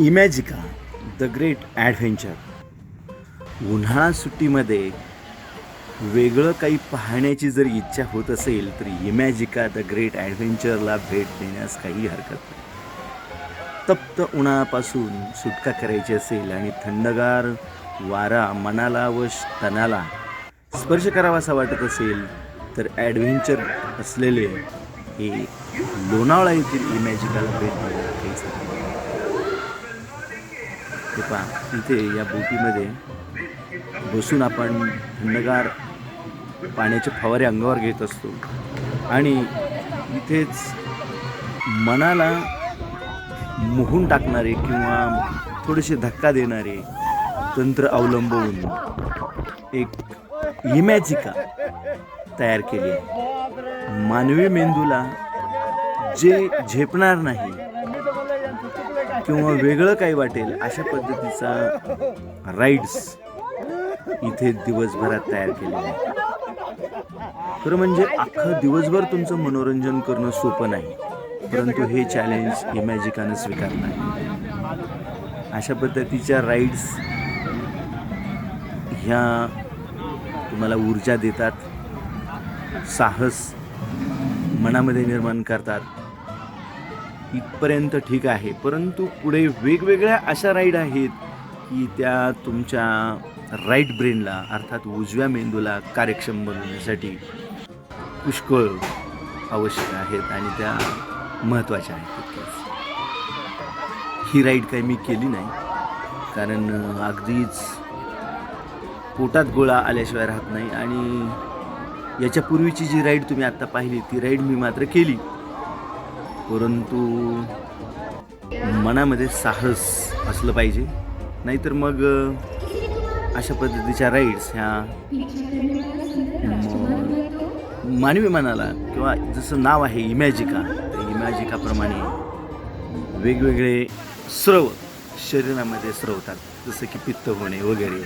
Imagica the great adventure. उन्हाळा सुट्टीमध्ये वेगळं काही पाहण्याची जर इच्छा होत असेल तर इमॅजिका द ग्रेट ॲडव्हेंचरला भेट देण्यास काही हरकत नाही. तप्त उन्हापासून सुटका करायची असेल आणि थंडगार वारा मनाला व तनाला स्पर्श करावासा वाटत असेल तर ॲडव्हेंचर असलेले हे लोणावळा येथील इमॅजिकाला भेट द्यायला काहीच हे पहा इथे या बोटीमध्ये बसून आपण थंडगार पाण्याचे फवारे अंगावर घेत असतो. आणि इथेच मनाला मोहून टाकणारे किंवा थोडेसे धक्का देणारे तंत्र अवलंबवून एक इमॅजिका तयार केली आहे. मानवी मेंदूला जे झेपणार नाही किंवा वेगळं काही वाटेल अशा पद्धतीचा राईड्स इथे दिवसभरात तयार केलेला आहे खरं म्हणजे अख्खं दिवसभर तुमचं मनोरंजन करणं सोपं नाही परंतु हे चॅलेंज इमॅजिकानं स्वीकारलं आहे. अशा पद्धतीच्या राईड्स ह्या तुम्हाला ऊर्जा देतात साहस मनामध्ये निर्माण करतात. इथपर्यंत ठीक आहे. परंतु पुढे वेगवेगळ्या अशा राईड आहेत की त्या तुमच्या राईट ब्रेनला अर्थात उजव्या मेंदूला कार्यक्षम बनवण्यासाठी पुष्कळ आवश्यक आहेत आणि त्या महत्त्वाच्या आहेत तितक्याच ही राईड काही मी केली नाही. कारण अगदीच पोटात गोळा आल्याशिवाय राहत नाही आणि याच्यापूर्वीची जी राईड तुम्ही आत्ता पाहिली ती राईड मी मात्र केली. परंतु मनामध्ये साहस असलं पाहिजे. नाहीतर मग अशा पद्धतीच्या राईड्स ह्या मानवी मनाला किंवा जसं नाव आहे इमॅजिका तर इमॅजिकाप्रमाणे वेगवेगळे स्रव शरीरामध्ये स्रवतात. जसं की पित्त होणे वगैरे.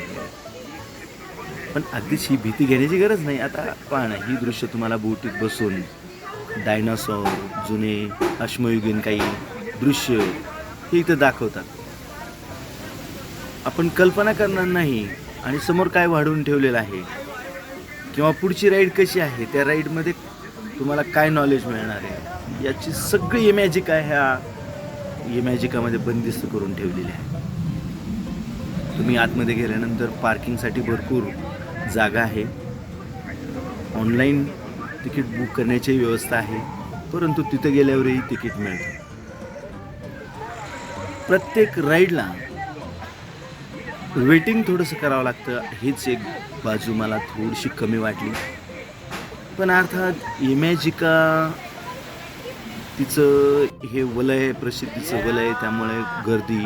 पण अगदीच ही भीती घेण्याची गरज नाही. आता पहा ना ही दृश्य तुम्हाला बोटीत बसून डायनासॉर जुने अश्मयुगीन काही दृश्य हे इथं दाखवतात. आपण कल्पना करणार नाही आणि समोर काय वाढवून ठेवलेलं आहे किंवा पुढची राईड कशी आहे त्या राईडमध्ये तुम्हाला काय नॉलेज मिळणार आहे याची सगळी इमॅजिका ह्या इमॅजिकामध्ये बंदिस्त करून ठेवलेली आहे. तुम्ही आतमध्ये गेल्यानंतर पार्किंगसाठी भरपूर जागा आहे. ऑनलाईन तिकीट बुक करण्याची व्यवस्था आहे. परंतु तिथं गेल्यावरही तिकीट मिळतं. प्रत्येक राईडला वेटिंग थोडंसं करावं लागतं. हीच एक बाजू मला थोडीशी कमी वाटली. पण अर्थात इमॅजिका तिचं हे वलय प्रसिद्धीचं वलय त्यामुळे गर्दी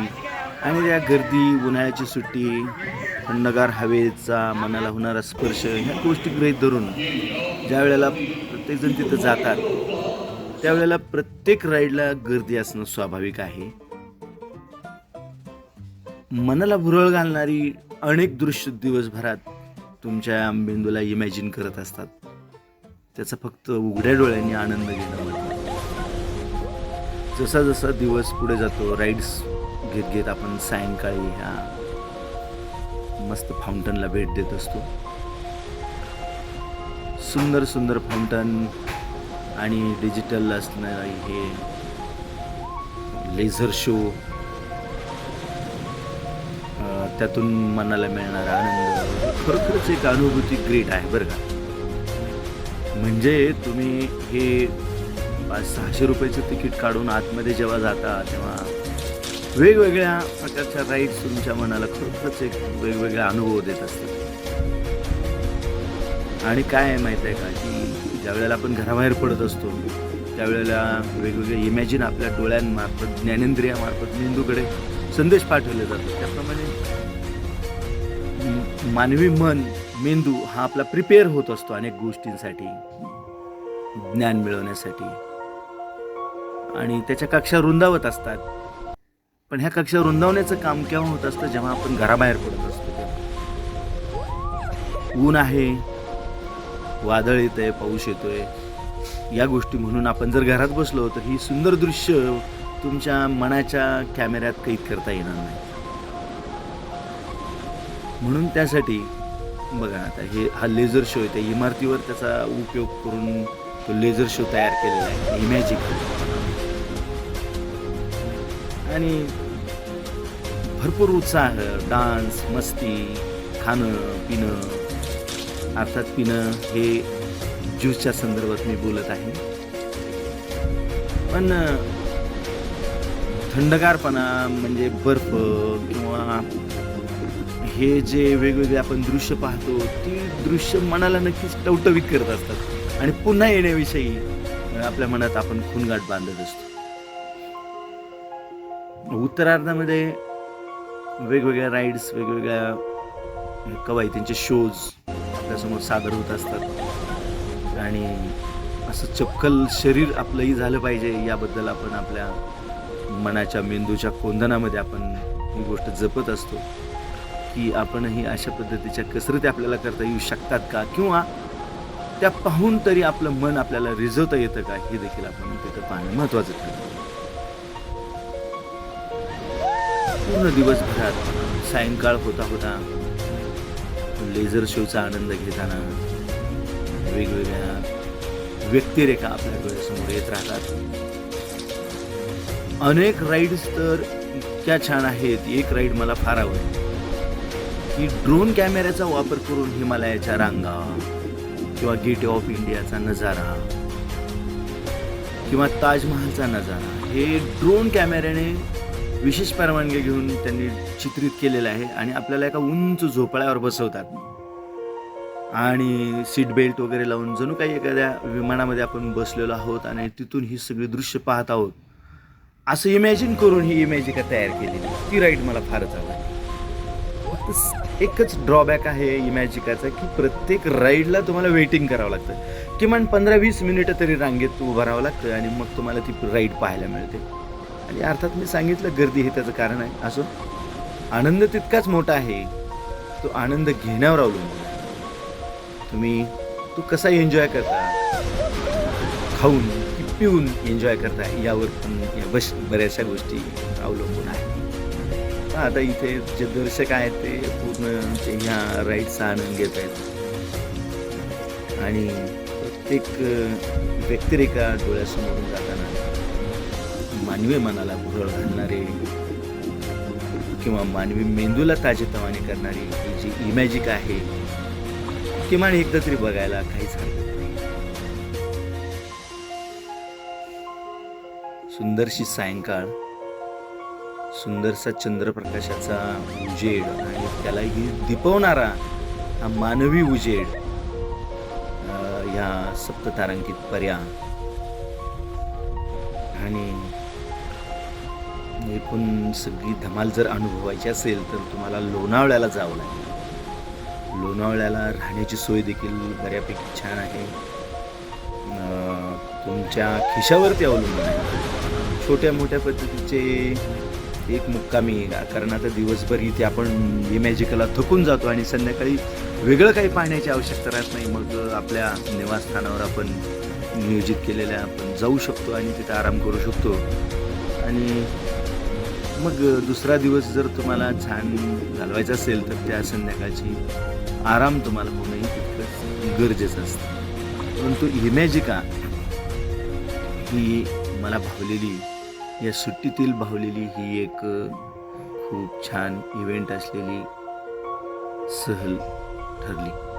आणि त्या गर्दी उन्हाळ्याची सुट्टी थंडगार हवेचा मनाला होणारा स्पर्श ह्या गोष्टी गृहीत धरून ज्या वेळेला प्रत्येकजण तिथं जातात त्यावेळेला प्रत्येक राईडला गर्दी असणं स्वाभाविक आहे. मनाला भुरळ घालणारी अनेक दृश्य दिवसभरात तुमच्या मेंदूला इमॅजिन करत असतात. त्याचा फक्त उघड्या डोळ्यांनी आनंद घेणं जसा जसा दिवस पुढे जातो राईड्स घेत घेत आपण सायंकाळी ह्या मस्त फाउंटनला भेट देत असतो. सुंदर सुंदर फाउंटन आणि डिजिटल असणारे हे लेझर शो त्यातून मनाला मिळणारा आनंद. खरोखरच एक अनुभूती ग्रेट आहे बरं का. म्हणजे तुम्ही हे सहाशे रुपयाचं तिकीट काढून आतमध्ये जेव्हा जाता तेव्हा वेगवेगळ्या प्रकारच्या राईड्स तुमच्या मनाला खरोखरच एक वेगवेगळा अनुभव देत असतात. आणि काय आहे माहीत आहे का? की ज्यावेळेला आपण घराबाहेर पडत असतो त्यावेळेला वेगवेगळे इमॅजिन आपल्या डोळ्यांमार्फत ज्ञानेंद्रियामार्फत मेंदूकडे संदेश पाठवले जातो त्याप्रमाणे मानवी मन मेंदू हा आपला प्रिपेअर होत असतो अनेक गोष्टींसाठी ज्ञान मिळवण्यासाठी. आणि त्याच्या कक्षा रुंदावत असतात. पण ह्या कक्षा रुंदावण्याचं काम केव्हा होत असतं? जेव्हा आपण घराबाहेर पडत असतो. ऊन आहे वादळ येत आहे पाऊस येतोय. या गोष्टी म्हणून आपण जर घरात बसलो तर ही सुंदर दृश्य तुमच्या मनाच्या कॅमेऱ्यात कैद करता येणार नाही. म्हणून त्यासाठी बघा आता हे हा लेझर शो आहे. त्या इमारतीवर त्याचा उपयोग करून तो लेझर शो तयार केलेला आहे. इमॅजिक आणि भरपूर उत्साह डान्स मस्ती खाणं पिणं. अर्थात पिणं हे ज्यूसच्या संदर्भात मी बोलत आहे. पण थंडगारपणा म्हणजे बर्फ किंवा हे जे वेगवेगळे आपण दृश्य पाहतो ती दृश्य मनाला नक्कीच टवटवीत करत असतात. आणि पुन्हा येण्याविषयी आपल्या मनात आपण खूनगाठ बांधत असतो. उत्तरार्धामध्ये वेगवेगळ्या राईड्स वेगवेगळ्या कवायतींचे शोज आपल्यासमोर सादर होत असतात. आणि असं चपकल शरीर आपलंही झालं पाहिजे याबद्दल आपण आपल्या मनाच्या मेंदूच्या कोंदनामध्ये आपण ही गोष्ट जपत असतो की आपणही अशा पद्धतीच्या कसरती आपल्याला करता येऊ शकतात का? किंवा त्या पाहून तरी आपलं मन आपल्याला रिझवता येतं का? हे देखील आपण तिथं पाहणं महत्त्वाचं ठरतं. पूर्ण दिवसभरात सायंकाळ होता होता लेझर शोचा आनंद घेताना वेगवेगळ्या व्यक्तिरेखा आपल्या डोळ्यासमोर येत राहतात. अनेक राईड्स तर इतक्या छान आहेत. एक राईड मला फार आवडली. की ड्रोन कॅमेऱ्याचा वापर करून हिमालयाच्या रांगा किंवा गेट ऑफ इंडियाचा नजारा किंवा ताजमहालचा नजारा हे ड्रोन कॅमेऱ्याने विशेष परवानगी घेऊन त्यांनी चित्रित केलेलं आहे आणि आपल्याला एका उंच झोपाळ्यावर बसवतात. आणि सीट बेल्ट वगैरे लावून जणू काही एखाद्या विमानामध्ये आपण बसलेलो आहोत आणि तिथून ही सगळी दृश्य पाहत आहोत. असं इमॅजिन करून ही इमॅजिका तयार केलेली ती राईड मला फारच आवडते एकच ड्रॉबॅक आहे इमॅजिकाचा की प्रत्येक राईडला तुम्हाला वेटिंग करावं लागतं. किमान पंधरा वीस मिनिटं तरी रांगेत उभं राहावं लागतं आणि मग तुम्हाला ती राईड पाहायला मिळते. आणि अर्थात मी सांगितलं गर्दी हे त्याचं कारण आहे. असो? आनंद तितकाच मोठा आहे. तो आनंद घेण्यावर अवलंबून तुम्ही तो कसा एन्जॉय करता खाऊन की पिऊन एन्जॉय करता यावर पण या बऱ्याचशा गोष्टी अवलंबून आहेत. आता इथे जे दर्शक आहेत ते पूर्ण ते ह्या राईडचा आनंद घेत आहेत. आणि प्रत्येक व्यक्तिरेखा डोळ्यासमोरून जाताना मानवी मनाला भुरळ घालणारे किंवा मानवी मेंदूला ताजेतवाने करणारी ही जी इमॅजिक आहे किमान एकदा तरी बघायला काहीच हरकत नाही. सुंदरशी सायंकाळ सुंदरसा चंद्रप्रकाशाचा उजेड आणि त्याला दिपवणारा हा मानवी उजेड ह्या सप्ततारांकित पर्या. आणि एकूण सगळी धमाल जर अनुभवायची असेल तर तुम्हाला लोणावळ्याला जावं लागेल. लोणावळ्याला राहण्याची सोय देखील बऱ्यापैकी छान आहे. तुमच्या खिशावरती अवलंबून आहे. छोट्या मोठ्या पद्धतीचे एक मुक्कामी कारण आता दिवसभर इथे आपण इमॅजिकला थकून जातो आणि संध्याकाळी वेगळं काही पाहण्याची आवश्यकता राहत नाही. मग आपल्या निवासस्थानावर आपण नियोजित केलेल्या आपण जाऊ शकतो आणि तिथे आराम करू शकतो. आणि मग दुसरा दिवस जर तुम्हाला छान घालवायचा असेल तर त्या संध्याकाळची आराम तुम्हाला होणंही तितकंच गरजेचं असतं. परंतु इमॅजिका ही मला भावलेली या सुट्टीतील भावलेली ही एक खूप छान इव्हेंट असलेली सहल ठरली.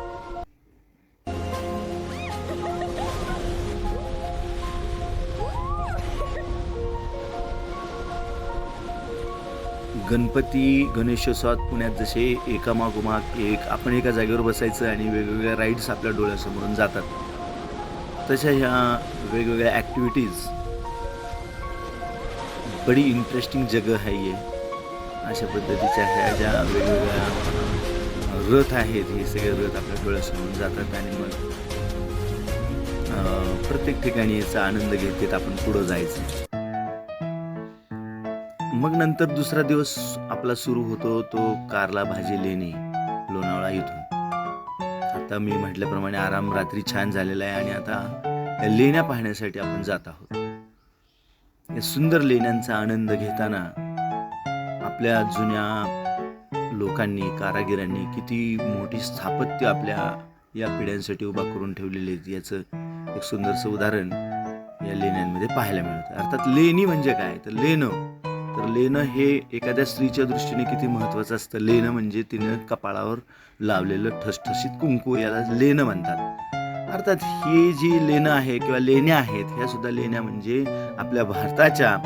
गणपती गणेशोत्सवात पुण्यात जसे एकामागोमाग एक आपण एका जागेवर बसायचं आणि वेगवेगळ्या राईड्स आपल्या डोळ्यासमोरून जातात. तशा ह्या वेगवेगळ्या ॲक्टिव्हिटीज बडी इंटरेस्टिंग जग आहे ये अशा पद्धतीच्या ह्या ज्या वेगवेगळ्या रथ आहेत हे सगळे रथ आपल्या डोळ्यासमोरून जातात आणि मग प्रत्येक ठिकाणी याचा आनंद घेत घेत आपण पुढं जायचं. मग नंतर दुसरा दिवस आपला सुरू होतो तो कारला भाजी लेणे लोणावळा इथून. आता मी म्हटल्याप्रमाणे आराम रात्री छान झालेला आहे आणि आता लेण्या पाहण्यासाठी आपण जात आहोत. या सुंदर लेण्यांचा आनंद घेताना आपल्या जुन्या लोकांनी कारागिरांनी किती मोठी स्थापत्य आपल्या या पिढ्यांसाठी उभा करून ठेवलेले आहेत. याचं एक सुंदरसं उदाहरण या लेण्यांमध्ये पाहायला मिळतं. अर्थात लेणी म्हणजे काय? तर लेणं. तर लेणं हे एखाद्या स्त्रीच्या दृष्टीने किती महत्त्वाचं असतं? लेणं म्हणजे तिनं कपाळावर लावलेलं ठसठशीत कुंकू याला लेणं म्हणतात. अर्थात ही जी लेणं आहे किंवा लेण्या आहेत ह्या सुद्धा लेण्या म्हणजे आपल्या भारताच्या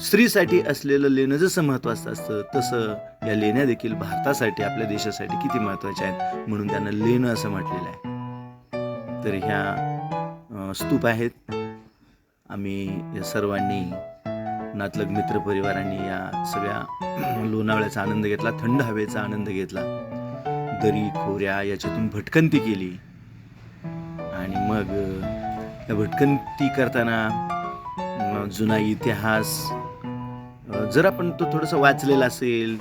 स्त्रीसाठी असलेलं लेणं जसं महत्त्वाचं असतं तसं या लेण्या देखील भारतासाठी आपल्या देशासाठी किती महत्त्वाच्या आहेत म्हणून त्यांना लेणं असं म्हटलेलं आहे. तर ह्या स्तूप आहेत. आम्ही या सर्वांनी नातलग मित्रपरिवारांनी या सगळ्या लोणावळ्याचा आनंद घेतला थंड हवेचा आनंद घेतला. दरी खोऱ्या याच्यातून भटकंती केली. आणि मग या भटकंती करताना जुना इतिहास जर आपण तो थोडंसं वाचलेला असेल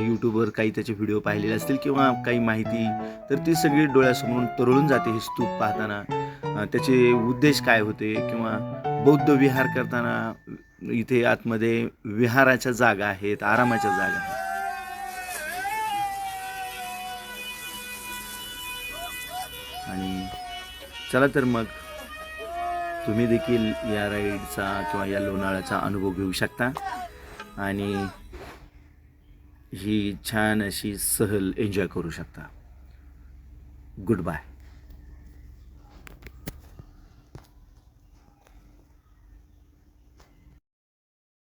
यूट्यूबवर काही त्याचे व्हिडिओ पाहिलेले असतील किंवा काही माहिती तर ती सगळी डोळ्यासमोरून तरळून जाते हे स्तूप पाहताना. त्याचे उद्देश काय होते किंवा बौद्ध विहार करताना इथे आतमध्ये विहाराच्या जागा आहेत आरामाच्या जागा आहेत. आणि चला तर मग तुम्ही देखील या राईडचा किंवा या लोणाळ्याचा अनुभव घेऊ शकता. आणि ही छान अशी सहल एन्जॉय करू शकता. Good bye